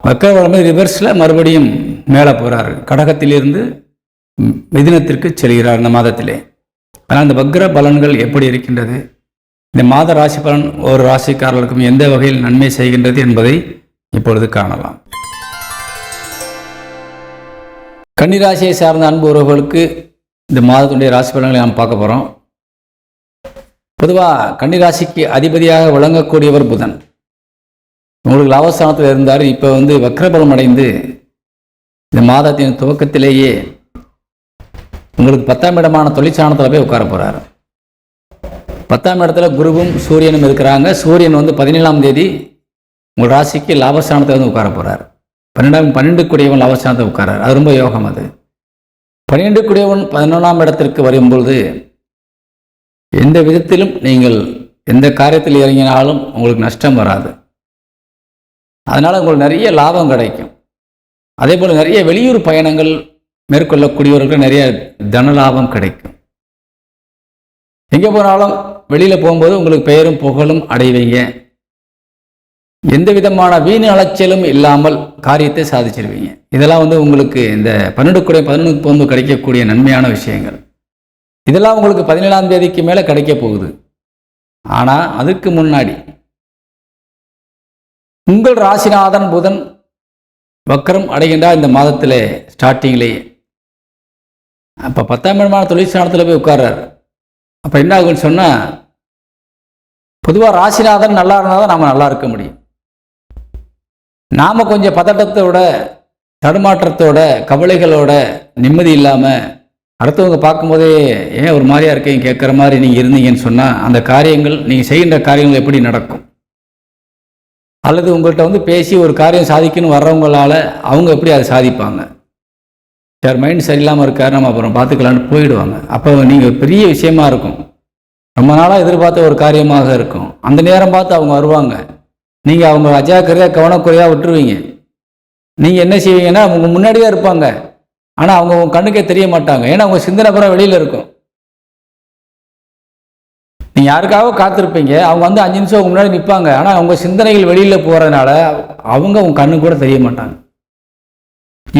வக்கரபலம் ரிவர்ஸில் மறுபடியும் மேலே போகிறார் கடகத்திலிருந்து மிதினத்திற்கு செல்கிறார் இந்த மாதத்திலே. ஆனால் இந்த வக்ர பலன்கள் எப்படி இருக்கின்றது? இந்த மாத ராசி பலன் ஒரு ராசிக்காரர்களுக்கும் எந்த வகையில் நன்மை செய்கின்றது என்பதை இப்பொழுது காணலாம். கன்னிராசியை சார்ந்த அன்பு உறவுகளுக்கு இந்த மாதத்துடைய ராசி பலன்களை நாம் பார்க்க போகிறோம் பொதுவாக கன்னிராசிக்கு அதிபதியாக விளங்கக்கூடியவர் புதன். உங்களுக்கு லாபஸ்தானத்தில் இருந்தார் இப்போ வந்து வக்ரபலம் அடைந்து இந்த மாதத்தின் துவக்கத்திலேயே உங்களுக்கு பத்தாம் இடமான தொழிற்சாணத்தில் போய் உட்கார போகிறார் பத்தாம் இடத்துல குருவும் சூரியனும் இருக்கிறாங்க. சூரியன் வந்து பதினேழாம் தேதி உங்கள் ராசிக்கு லாபஸ்தானத்தில் வந்து உட்கார போகிறார் பன்னெண்டாம் பன்னெண்டு கூடியவன் லாபஸ்தானத்தை உட்காரார். அது ரொம்ப யோகம் அது. பன்னெண்டு கூடியவன் பதினொன்றாம் இடத்திற்கு வரும்பொழுது எந்த விதத்திலும் நீங்கள் எந்த காரியத்தில் இறங்கினாலும் உங்களுக்கு நஷ்டம் வராது. அதனால் உங்களுக்கு நிறைய லாபம் கிடைக்கும். அதே போல் நிறைய வெளியூர் பயணங்கள் மேற்கொள்ளக்கூடியவர்களுக்கு நிறைய தன லாபம் கிடைக்கும். எங்கே போனாலும் வெளியில் போகும்போது உங்களுக்கு பெயரும் புகழும் அடைவீங்க. எந்த விதமான வீண் அலைச்சலும் இல்லாமல் காரியத்தை சாதிச்சிருவீங்க. இதெல்லாம் வந்து உங்களுக்கு இந்த பன்னெண்டு குடை பதினொன்று போகும்போது கிடைக்கக்கூடிய நன்மையான விஷயங்கள். இதெல்லாம் உங்களுக்கு பதினேழாம் தேதிக்கு மேலே கிடைக்க போகுது. ஆனால் அதுக்கு முன்னாடி உங்கள் ராசிநாதன் புதன் வக்கரம் அடைகின்றார் இந்த மாதத்தில் ஸ்டார்டிங்லேயே அப்போ பத்தாம் இடமான தொழிற்சாலத்தில் போய் உட்கார்றார். அப்போ என்ன ஆகும்னு சொன்னால் பொதுவாக ராசிநாதன் நல்லா இருந்தால் தான் நாம் நல்லா இருக்க முடியும். நாம் கொஞ்சம் பதட்டத்தோட தடுமாற்றத்தோட கவலைகளோட நிம்மதி இல்லாமல் அடுத்தவங்க பார்க்கும்போதே ஏன் ஒரு மாதிரியாக இருக்கீங்க? கேட்குற மாதிரி நீங்கள் இருந்தீங்கன்னு சொன்னால் அந்த காரியங்கள் நீங்கள் செய்கின்ற காரியங்கள் எப்படி நடக்கும்? அல்லது உங்கள்கிட்ட வந்து பேசி ஒரு காரியம் சாதிக்கணும் வர்றவங்களால் அவங்க எப்படி அதை சாதிப்பாங்க? சார் மைண்ட் சரியில்லாமல் இருக்கார் நம்ம அப்புறம் பார்த்துக்கலான்னு போயிடுவாங்க. அப்போ நீங்கள் பெரிய விஷயமா இருக்கும். ரொம்ப நாளாக எதிர்பார்த்த ஒரு காரியமாக இருக்கும். அந்த நேரம் பார்த்து அவங்க வருவாங்க. நீங்கள் அவங்க அஜாக்கிரதையாக கவனக்குறையாக விட்டுருவீங்க. நீங்கள் என்ன செய்வீங்கன்னா அவங்க முன்னாடியே இருப்பாங்க. ஆனால் அவங்க உங்கள் கண்ணுக்கே தெரிய மாட்டாங்க. ஏன்னா அவங்க சிந்தனை கூட வெளியில் இருக்கும். நீங்கள் யாருக்காக காத்திருப்பீங்க. அவங்க வந்து அஞ்சு நிமிஷம் உங்க முன்னாடி நிற்பாங்க ஆனால் அவங்க சிந்தனைகள் வெளியில் போகிறதுனால அவங்க உங்க கண்ணு கூட தெரிய மாட்டாங்க.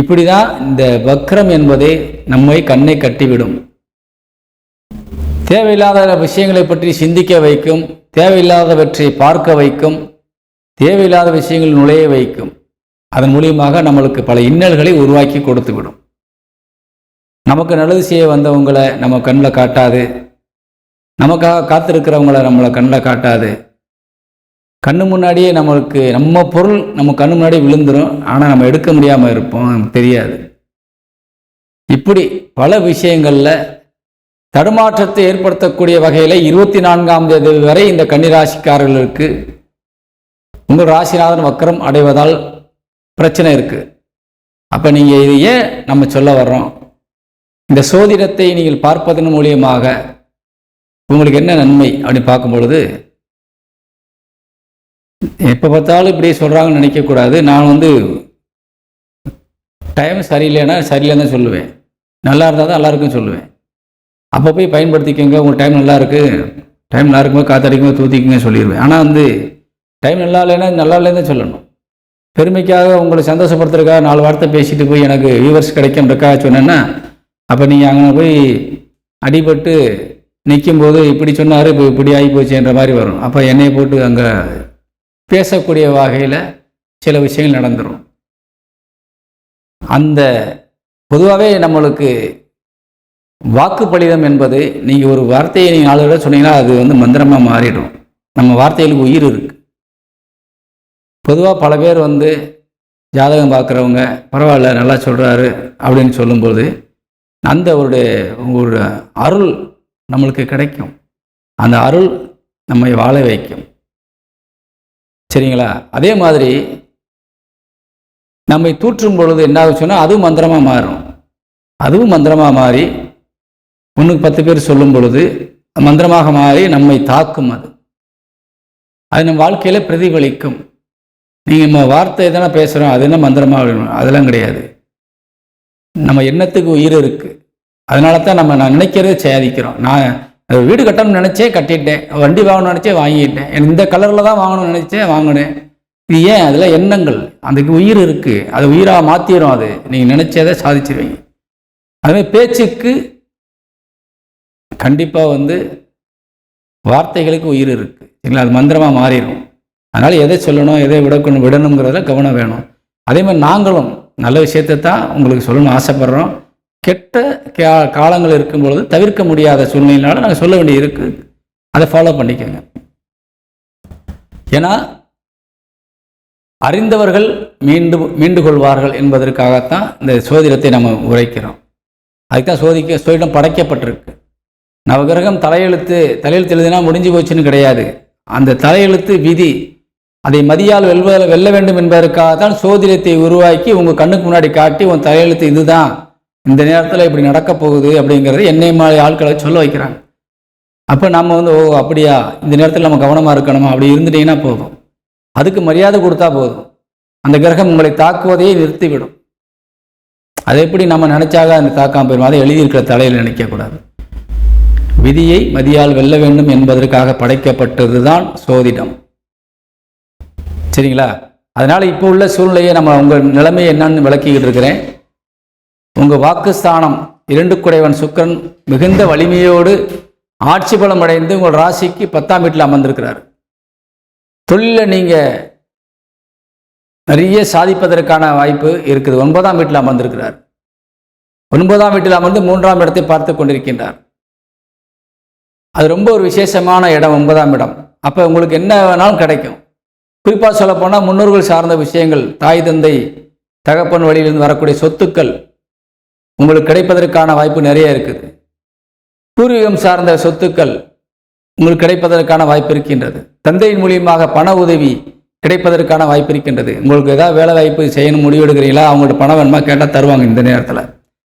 இப்படி தான் இந்த வக்ரம் என்பதை நம்மை கண்ணை கட்டிவிடும். தேவையில்லாத விஷயங்களை பற்றி சிந்திக்க வைக்கும் தேவையில்லாதவற்றை பார்க்க வைக்கும் தேவையில்லாத விஷயங்கள் நுழைய வைக்கும். அதன் மூலியமாக நம்மளுக்கு பல இன்னல்களை உருவாக்கி கொடுத்து விடும் நமக்கு நல்லது செய்ய வந்தவங்களை நம்ம கண்ணில் காட்டாது. நமக்காக காத்திருக்கிறவங்கள நம்மளை கண்ணில் காட்டாது. கண்ணு முன்னாடியே நம்மளுக்கு நம்ம பொருள் நம்ம கண்ணு முன்னாடியே விழுந்துடும் ஆனால் நம்ம எடுக்க முடியாமல் இருப்போம் நமக்கு தெரியாது. இப்படி பல விஷயங்களில் தடுமாற்றத்தை ஏற்படுத்தக்கூடிய வகையில் இருபத்தி நான்காம் தேதி வரை இந்த கன்னிராசிக்காரர்களுக்கு உங்கள் ராசிநாதன் வக்கரம் அடைவதால் பிரச்சனை இருக்குது அப்போ நீங்கள் இது ஏன் நம்ம சொல்ல வர்றோம். இந்த சோதிடத்தை நீங்கள் பார்ப்பதன் மூலியமாக உங்களுக்கு என்ன நன்மை அப்படின்னு பார்க்கும்பொழுது எப்போ பார்த்தாலும் இப்படி சொல்கிறாங்கன்னு நினைக்கக்கூடாது. நான் வந்து டைம் சரியில்லைன்னா சரியில்லைன்னு தான் சொல்லுவேன். நல்லா இருந்தால் தான் நல்லா இருக்குன்னு சொல்லுவேன். அப்போ போய் பயன்படுத்திக்கோங்க. உங்கள் டைம் நல்லா இருக்குது டைம் நல்லா இருக்கும்போது காத்தடிக்கும்போது தூத்திக்குங்க சொல்லிடுவேன். ஆனால் வந்து டைம் நல்லா இல்லைன்னா நல்லா இல்லைன்னு தான் சொல்லணும். பெருமைக்காக உங்களை சந்தோஷப்படுத்துறதுக்காக நாலு வார்த்தை பேசிட்டு போய் எனக்கு வியூவர்ஸ் கிடைக்கும்ன்றக்காக சொன்னேன்னா அப்போ நீங்கள் அங்கே போய் அடிபட்டு நிற்கும்போது இப்படி சொன்னார் இப்போ இப்படி ஆகி போச்சுன்ற மாதிரி வரும். அப்போ என்னை போட்டு அங்கே பேசக்கூடிய வகையில் சில விஷயங்கள் நடந்துடும் அந்த பொதுவாகவே நம்மளுக்கு வாக்குப்பளிதம் என்பது நீங்கள் ஒரு வார்த்தையை நீங்கள் நாலு தடவை சொன்னீங்கன்னா அது வந்து மந்திரமாக மாறிடும். நம்ம வார்த்தைகளுக்கு உயிர் இருக்கு. பொதுவாக பல பேர் வந்து ஜாதகம் பார்க்குறவங்க பரவாயில்ல நல்லா சொல்கிறாரு அப்படின்னு சொல்லும்போது அந்த ஒரு ஒரு அருள் நம்மளுக்கு கிடைக்கும். அந்த அருள் நம்மை வாழ வைக்கும். சரிங்களா? அதே மாதிரி நம்மை தூற்றும் பொழுது என்ன ஆகும் சொன்னால் அதுவும் மந்திரமாக மாறும். அதுவும் மந்திரமாக மாறி ஒன்றுக்கு பத்து பேர் சொல்லும் பொழுது மந்திரமாக மாறி நம்மை தாக்கும் அது. அது நம்ம வாழ்க்கையில் பிரதிபலிக்கும். நீங்கள் நம்ம வார்த்தை தானே பேசுகிறோம் அது என்ன மந்திரமாக அதெல்லாம் கிடையாது. நம்ம எண்ணத்துக்கு உயிர் இருக்குது அதனால தான் நம்ம நான் நினைக்கிறதே சேதிக்கிறோம் நான் வீடு கட்டணும்னு நினச்சே கட்டிட்டேன். வண்டி வாங்கணும்னு நினச்சே வாங்கிட்டேன். எனக்கு இந்த கலரில் தான் வாங்கணும்னு நினச்சே வாங்கினேன். இது ஏன்? அதில் எண்ணங்கள். அதுக்கு உயிர் இருக்குது அது உயிராக மாற்றிடும் அது. நீங்கள் நினச்சதை சாதிச்சிருவீங்க. அதுமாதிரி பேச்சுக்கு கண்டிப்பாக வந்து வார்த்தைகளுக்கு உயிர் இருக்குது சரிங்களா? அது மந்திரமாக மாறிடும் அதனால் எதை சொல்லணும் எதை விடக்கணும் விடணுங்கிறதுல கவனம் வேணும். அதே மாதிரி நாங்களும் நல்ல விஷயத்தை தான் உங்களுக்கு சொல்லணும்னு ஆசைப்படுறோம். கெட்ட கா காலங்கள் இருக்கும் பொழுது தவிர்க்க முடியாத சூழ்நிலையினால நாங்கள் சொல்ல வேண்டிய இருக்கு. அதை ஃபாலோ பண்ணிக்கோங்க. ஏன்னா அறிந்தவர்கள் மீண்டு மீண்டு கொள்வார்கள் என்பதற்காகத்தான் இந்த சோதிடத்தை நம்ம உரைக்கிறோம். அதுக்கு சோதிக்க சோதிடம் படைக்கப்பட்டிருக்கு. நவகிரகம் தலையெழுத்து தலையெழுத்து எழுதினா முடிஞ்சு போச்சுன்னு கிடையாது. அந்த தலையெழுத்து விதி அதை மதியால் வெல்வ வெல்ல வேண்டும் என்பதற்காக தான் சோதிடத்தை உருவாக்கி உங்கள் கண்ணுக்கு முன்னாடி காட்டி உன் தலையெழுத்து இதுதான். இந்த நேரத்தில் இப்படி நடக்க போகுது அப்படிங்கிறது என்னை மாதிரி ஆட்களை சொல்ல வைக்கிறாங்க. அப்போ நம்ம வந்து ஓ அப்படியா? இந்த நேரத்தில் நம்ம கவனமாக இருக்கணுமா? அப்படி இருந்துட்டீங்கன்னா போதும். அதுக்கு மரியாதை கொடுத்தா போதும். அந்த கிரகம் உங்களை தாக்குவதையே நிறுத்திவிடும். அதை எப்படி நம்ம நினைச்சாக அந்த தாக்காம போயிடும் அதை எழுதியிருக்கிற தலையில் நினைக்கக்கூடாது விதியை மதியால் வெல்ல வேண்டும் என்பதற்காக படைக்கப்பட்டதுதான் சோதிடம். சரிங்களா? அதனால் இப்போ உள்ள சூழ்நிலையை நம்ம உங்கள் நிலைமை என்னன்னு விளக்கிக்கிட்டு இருக்கிறேன். உங்கள் வாக்குஸ்தானம் இரண்டு குடைவன் சுக்கரன் மிகுந்த வலிமையோடு ஆட்சி பலம் அடைந்து உங்கள் ராசிக்கு பத்தாம் வீட்டில் அமர்ந்திருக்கிறார். தொழிலில் நீங்கள் நிறைய சாதிப்பதற்கான வாய்ப்பு இருக்குது. ஒன்பதாம் வீட்டில் அமர்ந்திருக்கிறார். ஒன்பதாம் வீட்டில் அமர்ந்து மூன்றாம் இடத்தை பார்த்து கொண்டிருக்கின்றார். அது ரொம்ப ஒரு விசேஷமான இடம் ஒன்பதாம் இடம். அப்போ உங்களுக்கு என்ன வேணாலும் கிடைக்கும். குறிப்பாக சொல்லப்போனால் முன்னோர்கள் சார்ந்த விஷயங்கள் தாய் தந்தை தகப்பன் வழியிலிருந்து வரக்கூடிய சொத்துக்கள் உங்களுக்கு கிடைப்பதற்கான வாய்ப்பு நிறைய இருக்குது. பூர்வீகம் சார்ந்த சொத்துக்கள் உங்களுக்கு கிடைப்பதற்கான வாய்ப்பு இருக்கின்றது. தந்தையின் மூலியமாக பண உதவி கிடைப்பதற்கான வாய்ப்பு இருக்கின்றது. உங்களுக்கு ஏதாவது வேலை வாய்ப்பு செய்யணும் முடிவெடுக்கிறீங்களா அவங்கள்ட்ட பணம் வேணுமா கேட்டால் தருவாங்க இந்த நேரத்தில்.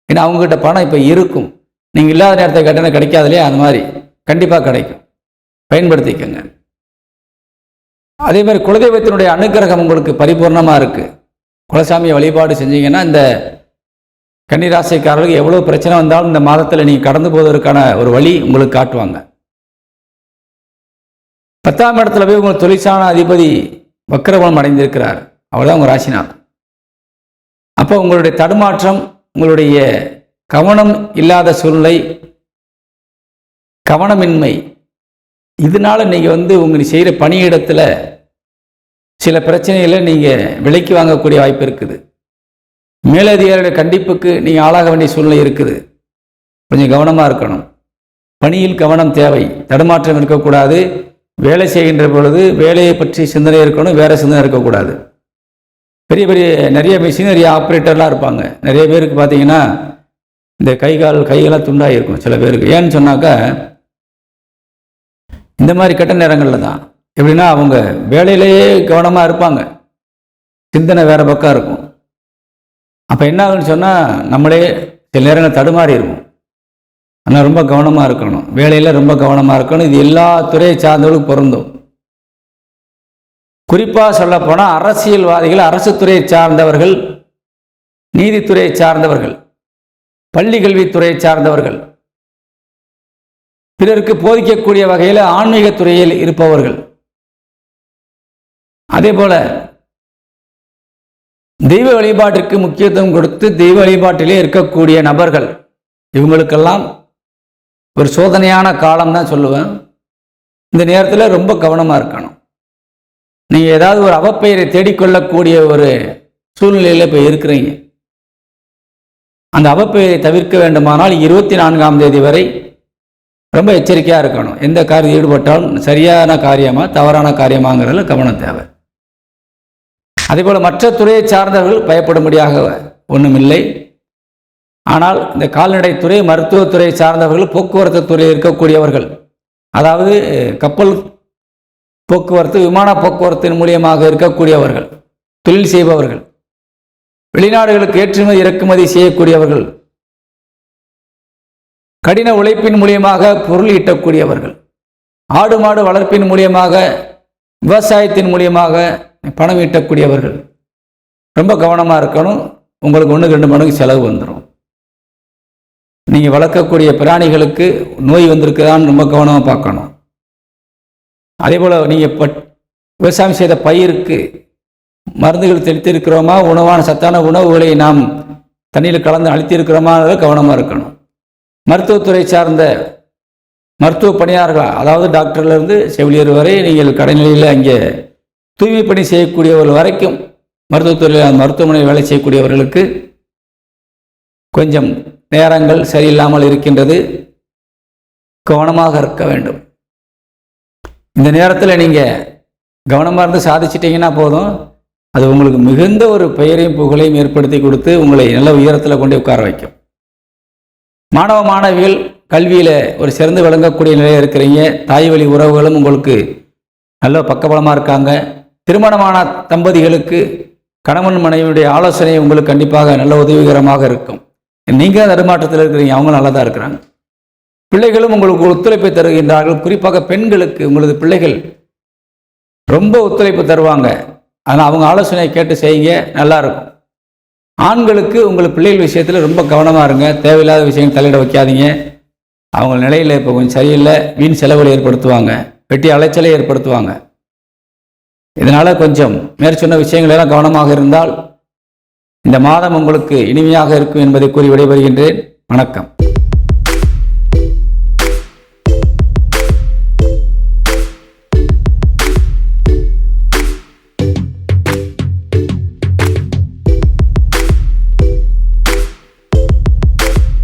ஏன்னா அவங்ககிட்ட பணம் இப்போ இருக்கும். நீங்கள் இல்லாத நேரத்தை கேட்டால் கிடைக்காது இல்லையா? அந்த மாதிரி கண்டிப்பாக கிடைக்கும். பயன்படுத்திக்கங்க. அதே மாதிரி குலதெய்வத்தினுடைய அனுக்கிரகம் உங்களுக்கு பரிபூர்ணமாக இருக்குது குலசாமியை வழிபாடு செஞ்சீங்கன்னா இந்த கன்னிராசிக்காரர்களுக்கு எவ்வளோ பிரச்சனை வந்தாலும் இந்த மாதத்தில் நீங்கள் கடந்து போவதற்கான ஒரு வழி உங்களுக்கு காட்டுவாங்க. பத்தாம் இடத்துல போய் உங்கள் தொழிற்சான அதிபதி வக்கரபலம் அடைந்திருக்கிறார். அவர் தான் உங்கள் ராசிநாதன். அப்போ உங்களுடைய தடுமாற்றம் உங்களுடைய கவனம் இல்லாத சூழ்நிலை கவனமின்மை இதனால நீங்கள் வந்து உங்கள் செய்கிற பணியிடத்தில் சில பிரச்சனைகளை நீங்கள் விலைக்கு வாங்கக்கூடிய வாய்ப்பு இருக்குது. மேலதிகாரியுடைய கண்டிப்புக்கு நீங்கள் ஆளாக வேண்டிய சூழ்நிலை இருக்குது. கொஞ்சம் கவனமாக இருக்கணும். பணியில் கவனம் தேவை. தடுமாற்றம் இருக்கக்கூடாது. வேலை செய்கின்ற பொழுது வேலையை பற்றி சிந்தனை இருக்கணும். வேற சிந்தனை இருக்கக்கூடாது. பெரிய பெரிய நிறைய மிஷினரி ஆப்ரேட்டர்லாம் இருப்பாங்க. நிறைய பேருக்கு பார்த்தீங்கன்னா இந்த கை கால் கையெல்லாம் துண்டாக இருக்கும் சில பேருக்கு. ஏன்னு சொன்னாக்கா இந்த மாதிரி கெட்ட நேரங்களில் தான். எப்படின்னா அவங்க வேலையிலேயே கவனமாக இருப்பாங்க. சிந்தனை வேற பக்கம் இருக்கும். அப்போ என்ன ஆகுன்னு சொன்னால் நம்மளே சில நேரங்கள் தடுமாறிடுவோம் ஆனால் ரொம்ப கவனமாக இருக்கணும். வேலையில் ரொம்ப கவனமாக இருக்கணும். இது எல்லா துறையை சார்ந்தவர்களுக்கு பொருந்தும். குறிப்பாக சொல்லப்போனால் அரசியல்வாதிகள் அரசு துறையை சார்ந்தவர்கள் நீதித்துறையை சார்ந்தவர்கள் பள்ளி கல்வித்துறையை சார்ந்தவர்கள் பிறருக்கு போதிக்கக்கூடிய வகையில் ஆன்மீக துறையில் இருப்பவர்கள். அதே போல தெய்வ வழிபாட்டிற்கு முக்கியத்துவம் கொடுத்து தெய்வ வழிபாட்டிலே இருக்கக்கூடிய நபர்கள் இவங்களுக்கெல்லாம் ஒரு சோதனையான காலம் தான் சொல்லுவேன். இந்த நேரத்தில் ரொம்ப கவனமாக இருக்கணும். நீங்கள் ஏதாவது ஒரு அவப்பெயரை தேடிக்கொள்ளக்கூடிய ஒரு சூழ்நிலையில் இப்போ இருக்கிறீங்க. அந்த அவப்பெயரை தவிர்க்க வேண்டுமானால் இருபத்தி நான்காம் தேதி வரை ரொம்ப எச்சரிக்கையாக இருக்கணும். எந்த காரியம் ஈடுபட்டாலும் சரியான காரியமாக தவறான காரியமாங்கிறதுல கவனம் தேவை. அதேபோல் மற்ற துறையை சார்ந்தவர்கள் பயப்படும்படியாக ஒன்றுமில்லை ஆனால் இந்த கால்நடைத்துறை மருத்துவத்துறை சார்ந்தவர்கள் போக்குவரத்து துறையில் இருக்கக்கூடியவர்கள் அதாவது கப்பல் போக்குவரத்து விமான போக்குவரத்தின் மூலியமாக இருக்கக்கூடியவர்கள் தொழில் செய்பவர்கள் வெளிநாடுகளுக்கு ஏற்றுமதி இறக்குமதி செய்யக்கூடியவர்கள் கடின உழைப்பின் மூலியமாக பொருள் ஈட்டக்கூடியவர்கள் ஆடு மாடு வளர்ப்பின் மூலியமாக விவசாயத்தின் மூலியமாக பணம் ஈட்டக்கூடியவர்கள். ரொம்ப கவனமாக இருக்கணும். உங்களுக்கு ஒன்று ரெண்டு மடங்கு செலவு வந்துடும் நீங்கள் வளர்க்கக்கூடிய பிராணிகளுக்கு நோய் வந்திருக்குதான்னு ரொம்ப கவனமாக பார்க்கணும். அதே போல் நீங்கள் பட் விவசாயம் செய்த பயிருக்கு மருந்துகள் தெளித்திருக்கிறோமா? உணவான சத்தான உணவுகளை நாம் தண்ணியில் கலந்து அளித்திருக்கிறோமா கவனமாக இருக்கணும். மருத்துவத்துறை சார்ந்த மருத்துவ பணியாளர்கள் அதாவது டாக்டர்லேருந்து செவிலியர் வரை நீங்கள் கடைநிலையில் அங்கே தூய்மை பணி செய்யக்கூடியவர்கள் வரைக்கும் மருத்துவத்துறையில் மருத்துவமனையில் வேலை செய்யக்கூடியவர்களுக்கு கொஞ்சம் நேரங்கள் சரியில்லாமல் இருக்கின்றது. கவனமாக இருக்க வேண்டும். இந்த நேரத்தில் நீங்கள் கவனமாக இருந்து சாதிச்சிட்டிங்கன்னா போதும். அது உங்களுக்கு மிகுந்த ஒரு பெயரையும் புகழையும் ஏற்படுத்தி கொடுத்து உங்களை நல்ல உயரத்தில் கொண்டு உட்கார வைக்கும். மாணவ மாணவிகள் கல்வியில் ஒரு சிறந்து விளங்கக்கூடிய நிலையில் இருக்கிறீங்க. தாய் வழி உறவுகளும் உங்களுக்கு நல்ல பக்கபலமாக இருக்காங்க. திருமணமான தம்பதிகளுக்கு கணவன் மனைவியுடைய ஆலோசனை உங்களுக்கு கண்டிப்பாக நல்ல உதவிகரமாக இருக்கும். நீங்கள் தடுமாற்றத்தில் இருக்கிறீங்க அவங்க நல்லா தான் இருக்கிறாங்க. பிள்ளைகளும் உங்களுக்கு ஒத்துழைப்பை தருகின்றார்கள். குறிப்பாக பெண்களுக்கு உங்களது பிள்ளைகள் ரொம்ப ஒத்துழைப்பு தருவாங்க. ஆனால் அவங்க ஆலோசனையை கேட்டு செய்யுங்க நல்லா இருக்கும். ஆண்களுக்கு உங்கள் பிள்ளைகள் விஷயத்தில் ரொம்ப கவனமாக இருங்க. தேவையில்லாத விஷயங்கள் தலையிட வைக்காதீங்க. அவங்க நிலையில் இப்போ கொஞ்சம் சரியில்லை. வீண் செலவுகளை ஏற்படுத்துவாங்க. வெட்டி அலைச்சலை ஏற்படுத்துவாங்க. இதனால் கொஞ்சம் மேற்சொன்ன விஷயங்கள் எல்லாம் கவனமாக இருந்தால் இந்த மாதம் உங்களுக்கு இனிமையாக இருக்கும் என்பதை கூறி விடைபெறுகின்றேன். வணக்கம்.